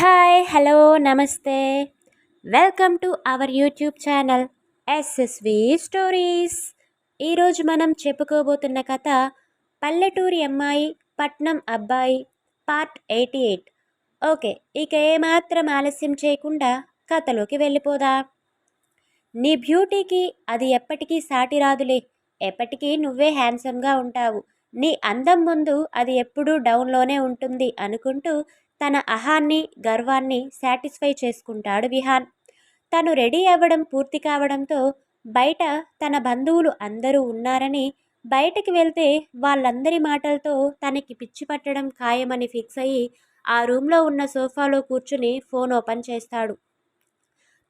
Hi hello నమస్తే welcome to our YouTube channel SSV stories ఈరోజు మనం చెప్పుకోబోతున్న కథ పల్లెటూరి అమ్మాయి పట్నం అబ్బాయి పార్ట్ ఎయిటీ ఎయిట్ ఓకే ఇక ఏమాత్రం ఆలస్యం చేయకుండా కథలోకి వెళ్ళిపోదా. నీ బ్యూటీకి అది ఎప్పటికీ సాటి రాదులే. ఎప్పటికీ నువ్వే హ్యాండ్సమ్గా ఉంటావు. నీ అందం ముందు అది ఎప్పుడూ డౌన్లోనే ఉంటుంది అనుకుంటూ తన అహాన్ని గర్వాన్ని సాటిస్ఫై చేసుకుంటాడు విహాన్. తను రెడీ అవ్వడం పూర్తి కావడంతో బయట తన బంధువులు అందరూ ఉన్నారని బయటకి వెళ్తే వాళ్ళందరి మాటలతో తనకి పిచ్చి పట్టడం ఖాయమని ఫిక్స్ అయ్యి ఆ రూమ్లో ఉన్న సోఫాలో కూర్చుని ఫోన్ ఓపెన్ చేస్తాడు.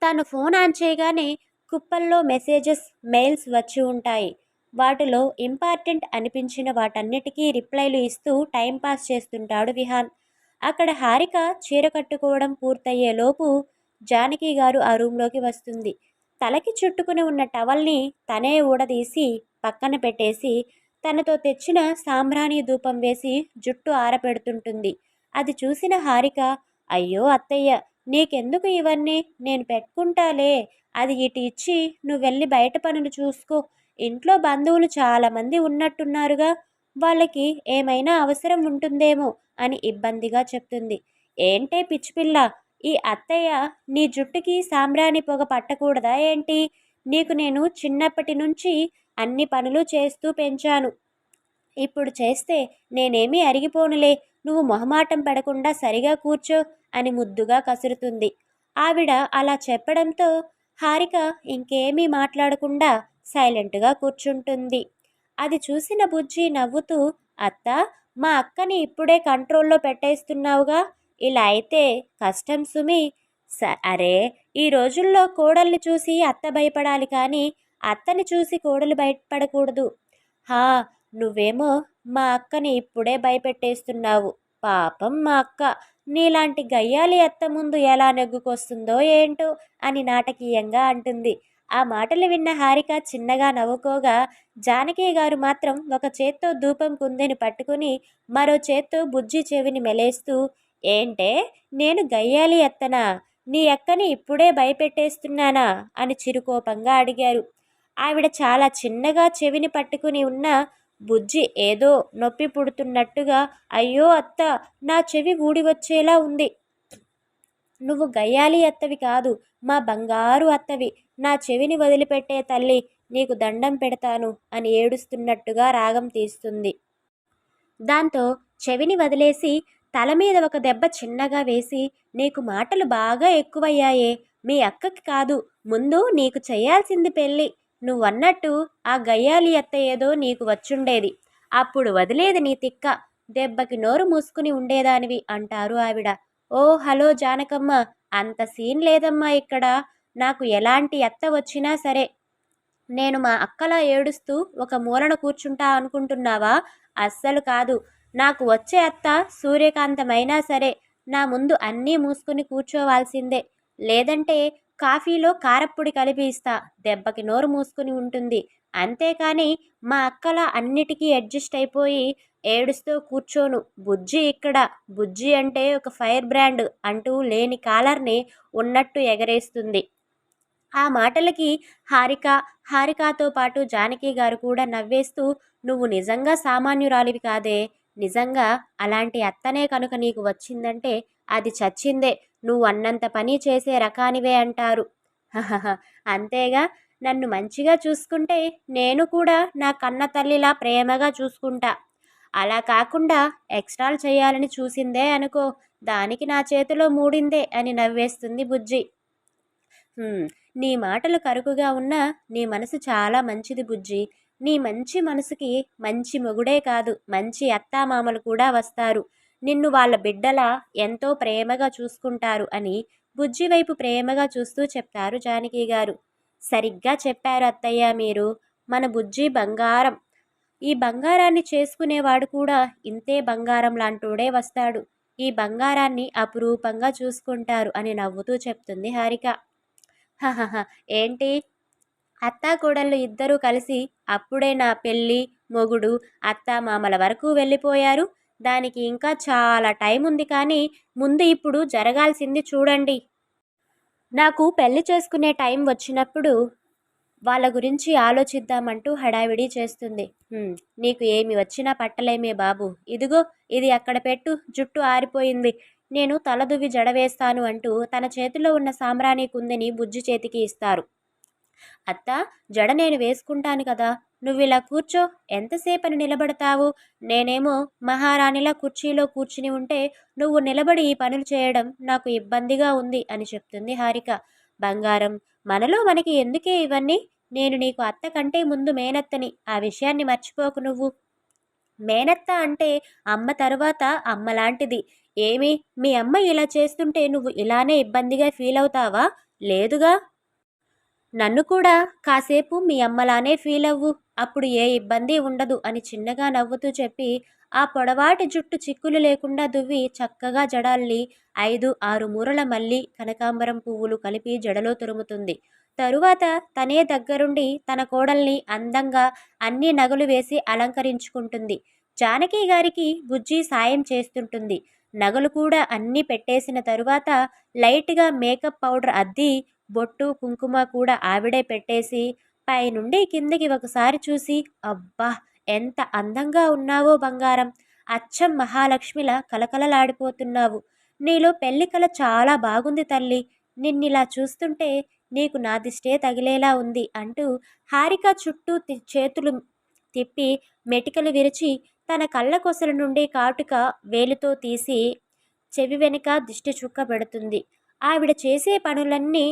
తను ఫోన్ ఆన్ చేయగానే కుప్పల్లో మెసేజెస్ మెయిల్స్ వచ్చి ఉంటాయి. వాటిలో ఇంపార్టెంట్ అనిపించిన వాటన్నిటికీ రిప్లైలు ఇస్తూ టైంపాస్ చేస్తుంటాడు విహాన్. అక్కడ హారిక చీర కట్టుకోవడం పూర్తయ్యేలోపు జానకి గారు ఆ రూమ్లోకి వస్తుంది. తలకి చుట్టుకుని ఉన్న టవల్ని తనే ఊడదీసి పక్కన పెట్టేసి తనతో తెచ్చిన సాంబ్రాణి ధూపం వేసి జుట్టు ఆరపెడుతుంటుంది. అది చూసిన హారిక అయ్యో అత్తయ్య నీకెందుకు ఇవన్నీ? నేను పెట్టుకుంటాలే. అది ఇటు ఇచ్చి నువ్వు వెళ్ళి బయట పనులు చూసుకో. ఇంట్లో బంధువులు చాలామంది ఉన్నట్టున్నారుగా. వాళ్ళకి ఏమైనా అవసరం ఉంటుందేమో అని ఇబ్బందిగా చెప్తుంది. ఏంటే పిచ్చిపిల్ల ఈ అత్తయ్య నీ జుట్టుకి సాంబ్రాణి పొగ పట్టకూడదా ఏంటి? నీకు నేను చిన్నప్పటి నుంచి అన్ని పనులు చేస్తూ పెంచాను. ఇప్పుడు చేస్తే నేనేమీ అరిగిపోనులే. నువ్వు మొహమాటం పడకుండా సరిగా కూర్చో అని ముద్దుగా కసురుతుంది. ఆవిడ అలా చెప్పడంతో హారిక ఇంకేమీ మాట్లాడకుండా సైలెంట్గా కూర్చుంటుంది. అది చూసిన బుజ్జి నవ్వుతూ అత్త మా అక్కని ఇప్పుడే కంట్రోల్లో పెట్టేస్తున్నావుగా. ఇలా అయితే కష్టం సుమి. స అరే ఈ రోజుల్లో కోడల్ని చూసి అత్త భయపడాలి కానీ అత్తని చూసి కోడలు భయపడకూడదు. హా నువ్వేమో మా అక్కని ఇప్పుడే భయపెట్టేస్తున్నావు. పాపం మా అక్క. నీలాంటి గయ్యాలి అత్త ముందు ఎలా నెగ్గుకొస్తుందో ఏంటో అని నాటకీయంగా అంటుంది. ఆ మాటలు విన్న హారిక చిన్నగా నవ్వుకోగా జానకి గారు మాత్రం ఒక చేత్తో ధూపం కుందెని పట్టుకుని మరో చేత్తో బుజ్జి చెవిని మెలేస్తూ ఏంటే నేను గయ్యాలి ఎత్తనా నీ అక్కని ఇప్పుడే భయపెట్టేస్తున్నానా? అని చిరుకోపంగా అడిగారు. ఆవిడ చాలా చిన్నగా చెవిని పట్టుకుని ఉన్న బుజ్జి ఏదో నొప్పి పుడుతున్నట్టుగా అయ్యో అత్త నా చెవి ఊడి వచ్చేలా ఉంది. నువ్వు గయ్యాలి అత్తవి కాదు మా బంగారు అత్తవి. నా చెవిని వదిలిపెట్టే తల్లి నీకు దండం పెడతాను అని ఏడుస్తున్నట్టుగా రాగం తీస్తుంది. దాంతో చెవిని వదిలేసి తల మీద ఒక దెబ్బ చిన్నగా వేసి నీకు మాటలు బాగా ఎక్కువయ్యాయే మీ అక్కకి కాదు ముందు నీకు చేయాల్సింది పెళ్ళి. నువ్వన్నట్టు ఆ గయ్యాలి అత్త ఏదో నీకు వచ్చుండేది. అప్పుడు వదిలేది నీ తిక్క. దెబ్బకి నోరు మూసుకుని ఉండేదానివి అంటారు ఆవిడ. ఓ హలో జానకమ్మ. అంత సీన్ లేదమ్మా ఇక్కడ. నాకు ఎలాంటి ఎత్త వచ్చినా సరే. నేను మా అక్కలా ఏడుస్తూ ఒక మూలన కూర్చుంటా అనుకుంటున్నావా? అస్సలు కాదు. నాకు వచ్చే అత్త సూర్యకాంతమైనా సరే నా ముందు అన్నీ మూసుకుని కూర్చోవాల్సిందే. లేదంటే కాఫీలో కారప్పొడి కలిపి ఇస్తా. దెబ్బకి నోరు మూసుకుని ఉంటుంది. అంతేకాని మా అక్కల అన్నిటికీ అడ్జస్ట్ అయిపోయి ఏడుస్తూ కూర్చోను. బుజ్జి ఇక్కడ. బుజ్జి అంటే ఒక ఫైర్ బ్రాండ్ అంటూ లేని కాలర్ని ఉన్నట్టు ఎగరేస్తుంది. ఆ మాటలకి హారిక హారికతో పాటు జానకి గారు కూడా నవ్వేస్తూ నువ్వు నిజంగా సామాన్యురాలివి కాదే. నిజంగా అలాంటి అత్తనే కనుక నీకు వచ్చిందంటే అది చచ్చిందే. నువ్వు అన్నంత పని చేసే రకానివే అంటారు. అంతేగా. నన్ను మంచిగా చూసుకుంటే నేను కూడా నా కన్న తల్లిలా ప్రేమగా చూసుకుంటా. అలా కాకుండా ఎక్స్ట్రాలు చేయాలని చూసిందే అనుకో దానికి నా చేతిలో మూడిందే అని నవ్వేస్తుంది బుజ్జి. నీ మాటలు కరుకుగా ఉన్నా నీ మనసు చాలా మంచిది బుజ్జి. నీ మంచి మనసుకి మంచి మొగుడే కాదు మంచి అత్తామామలు కూడా వస్తారు. నిన్ను వాళ్ళ బిడ్డలా ఎంతో ప్రేమగా చూసుకుంటారు అని బుజ్జి వైపు ప్రేమగా చూస్తూ చెప్తారు జానకి గారు. సరిగ్గా చెప్పారు అత్తయ్య మీరు. మన బుజ్జి బంగారం. ఈ బంగారాన్ని చేసుకునేవాడు కూడా ఇంతే బంగారం లాంటోడే వస్తాడు. ఈ బంగారాన్ని అపురూపంగా చూసుకుంటారు అని నవ్వుతూ చెప్తుంది హారిక. హహహ ఏంటి? అత్తా కోడళ్ళు ఇద్దరూ కలిసి అప్పుడే నా పెళ్ళి మొగుడు అత్త మామల వరకు వెళ్ళిపోయారు. దానికి ఇంకా చాలా టైం ఉంది కానీ ముందు ఇప్పుడు జరగాల్సింది చూడండి. నాకు పెళ్ళి చేసుకునే టైం వచ్చినప్పుడు వాళ్ళ గురించి ఆలోచిద్దామంటూ హడావిడి చేస్తుంది. "హ్మ్, నీకు ఏమి వచ్చినా పట్టలేమే బాబు. ఇదిగో ఇది అక్కడ పెట్టు. జుట్టు ఆరిపోయింది. నేను తలదువ్వి జడవేస్తాను అంటూ తన చేతిలో ఉన్న సాంబ్రాణి కుందిని బుజ్జి చేతికి ఇస్తారు. అత్త జడ నేను వేసుకుంటాను కదా. నువ్వు ఇలా కూర్చో ఎంతసేపని నిలబడతావు? నేనేమో మహారాణిలా కుర్చీలో కూర్చుని ఉంటే నువ్వు నిలబడి ఈ పనులు చేయడం నాకు ఇబ్బందిగా ఉంది అని చెప్తుంది హారిక. బంగారం మనలో మనకి ఎందుకే ఇవన్నీ? నేను నీకు అత్త కంటే ముందు మేనత్తని. ఆ విషయాన్ని మర్చిపోకు నువ్వు. మేనత్త అంటే అమ్మ తరువాత అమ్మ లాంటిది ఏమి? మీ అమ్మ ఇలా చేస్తుంటే నువ్వు ఇలానే ఇబ్బందిగా ఫీల్ అవుతావా లేదుగా? నన్ను కూడా కాసేపు మీ అమ్మలానే ఫీల్ అవ్వు. అప్పుడు ఏ ఇబ్బంది ఉండదు అని చిన్నగా నవ్వుతూ చెప్పి ఆ పొడవాటి జుట్టు చిక్కులు లేకుండా దువ్వి చక్కగా జడాల్ని ఐదు ఆరు మూరల మల్లి కనకాంబరం పువ్వులు కలిపి జడలో తురుముతుంది. తరువాత తనే దగ్గరుండి తన కోడల్ని అందంగా అన్ని నగలు వేసి అలంకరించుకుంటుంది. జానకి గారికి బుజ్జి సాయం చేస్తుంటుంది. నగలు కూడా అన్నీ పెట్టేసిన తరువాత లైట్గా మేకప్ పౌడర్ అద్ది బొట్టు కుంకుమ కూడా ఆవిడే పెట్టేసి పైనుండి కిందికి ఒకసారి చూసి అబ్బా! ఎంత అందంగా ఉన్నావో బంగారం! అచ్చం మహాలక్ష్మిలా కలకలలాడిపోతున్నావు. నీలో పెళ్ళికల చాలా బాగుంది తల్లి. నిన్నిలా చూస్తుంటే నీకు నా దిష్టే తగిలేలా ఉంది అంటూ హారిక చుట్టూ చేతులు తిప్పి మెటికలు విరిచి తన కళ్ళ కొసల నుండి కాటుక వేలుతో తీసి చెవి వెనుక దిష్టి చుక్క పెడుతుంది. ఆవిడ చేసే పనులన్నీ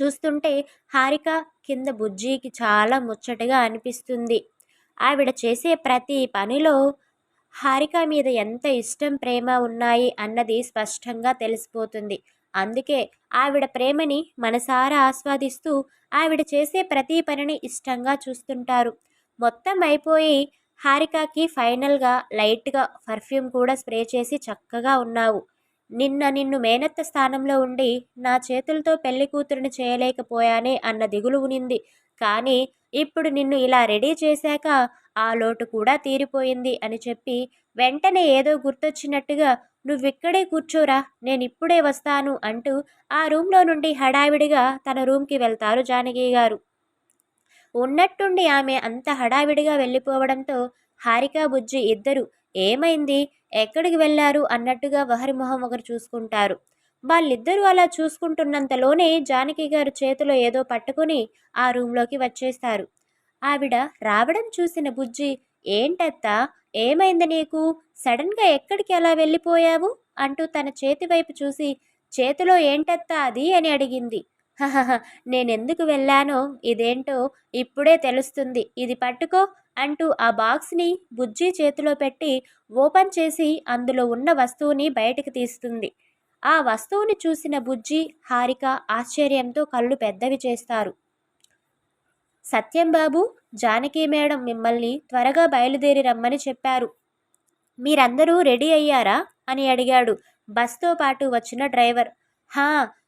చూస్తుంటే హారిక కింద బుజ్జికి చాలా ముచ్చటగా అనిపిస్తుంది. ఆవిడ చేసే ప్రతి పనిలో హారిక మీద ఎంత ఇష్టం ప్రేమ ఉన్నాయి అన్నది స్పష్టంగా తెలిసిపోతుంది. అందుకే ఆవిడ ప్రేమని మనసారా ఆస్వాదిస్తూ ఆవిడ చేసే ప్రతి పనిని ఇష్టంగా చూస్తుంటారు. మొత్తం అయిపోయి హారికకి ఫైనల్గా లైట్గా పర్ఫ్యూమ్ కూడా స్ప్రే చేసి చక్కగా ఉన్నావు. నిన్న నిన్ను మేనత్త స్థానంలో ఉండి నా చేతులతో పెళ్ళి కూతురుని చేయలేకపోయానే అన్న దిగులు ఉనింది కానీ ఇప్పుడు నిన్ను ఇలా రెడీ చేశాక ఆ లోటు కూడా తీరిపోయింది అని చెప్పి వెంటనే ఏదో గుర్తొచ్చినట్టుగా నువ్విక్కడే కూర్చోరా నేను ఇప్పుడే వస్తాను అంటూ ఆ రూమ్లో నుండి హడావిడిగా తన రూమ్కి వెళ్తారు జానకి గారు. ఉన్నట్టుండి ఆమె అంత హడావిడిగా వెళ్ళిపోవడంతో హారిక బుజ్జి ఇద్దరు ఏమైంది? ఎక్కడికి వెళ్ళారు? అన్నట్టుగా ఒకరి మొహం ఒకరు చూసుకుంటారు. వాళ్ళిద్దరూ అలా చూసుకుంటున్నంతలోనే జానకి గారు చేతిలో ఏదో పట్టుకుని ఆ రూమ్లోకి వచ్చేస్తారు. ఆవిడ రావడం చూసిన బుజ్జి ఏంటత్తా? ఏమైంది నీకు? సడన్గా ఎక్కడికి అలా వెళ్ళిపోయావు? అంటూ తన చేతి వైపు చూసి చేతిలో ఏంటత్తా అది? అని అడిగింది. నేనెందుకు వెళ్ళానో ఇదేంటో ఇప్పుడే తెలుస్తుంది. ఇది పట్టుకో అంటూ ఆ బాక్స్ని బుజ్జి చేతిలో పెట్టి ఓపెన్ చేసి అందులో ఉన్న వస్తువుని బయటకు తీస్తుంది. ఆ వస్తువుని చూసిన బుజ్జి హారిక ఆశ్చర్యంతో కళ్ళు పెద్దవి చేస్తారు. సత్యం బాబు జానకి మేడం మిమ్మల్ని త్వరగా బయలుదేరి రమ్మని చెప్పారు. మీరందరూ రెడీ అయ్యారా? అని అడిగాడు బస్తో పాటు వచ్చిన డ్రైవర్. హా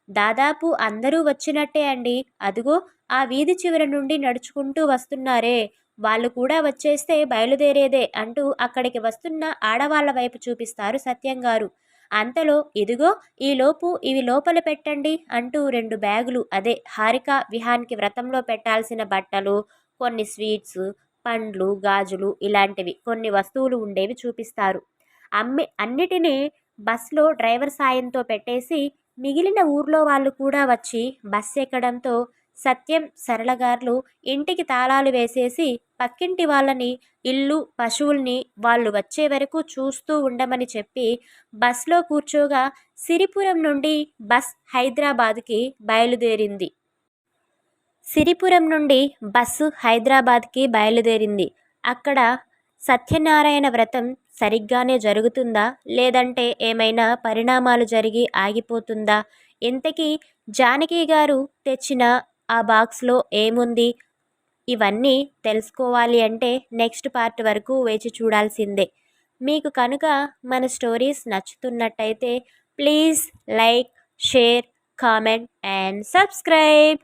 దాదాపు అందరూ వచ్చినట్టే అండి. అదిగో ఆ వీధి చివర నుండి నడుచుకుంటూ వస్తున్నారే. వాళ్ళు కూడా వచ్చేస్తే బయలుదేరేదే అంటూ అక్కడికి వస్తున్న ఆడవాళ్ళ వైపు చూపిస్తారు సత్యం గారు. అంతలో ఇదిగో ఈలోపు ఇవి లోపల పెట్టండి అంటూ రెండు బ్యాగులు అదే హారిక విహాన్కి వ్రతంలో పెట్టాల్సిన బట్టలు కొన్ని స్వీట్స్ పండ్లు గాజులు ఇలాంటివి కొన్ని వస్తువులు ఉండేవి చూపిస్తారు. అమ్మి అన్నిటినీ బస్లో డ్రైవర్ సాయంతో పెట్టేసి మిగిలిన ఊర్లో వాళ్ళు కూడా వచ్చి బస్ ఎక్కడంతో సత్యం సరళగారులు ఇంటికి తాళాలు వేసేసి పక్కింటి వాళ్ళని ఇల్లు పశువుల్ని వాళ్ళు వచ్చే వరకు చూస్తూ ఉండమని చెప్పి బస్లో కూర్చోగా సిరిపురం నుండి బస్ హైదరాబాద్కి బయలుదేరింది. సిరిపురం నుండి బస్సు హైదరాబాద్కి బయలుదేరింది. అక్కడ సత్యనారాయణ వ్రతం సరిగ్గానే జరుగుతుందా? లేదంటే ఏమైనా పరిణామాలు జరిగి ఆగిపోతుందా? ఇంతకీ జానకి గారు తెచ్చిన ఆ బాక్స్లో ఏముంది? ఇవన్నీ తెలుసుకోవాలి అంటే నెక్స్ట్ పార్ట్ వరకు వేచి చూడాల్సిందే. మీకు కనుక మన stories నచ్చుతున్నట్టయితే please like share comment and subscribe.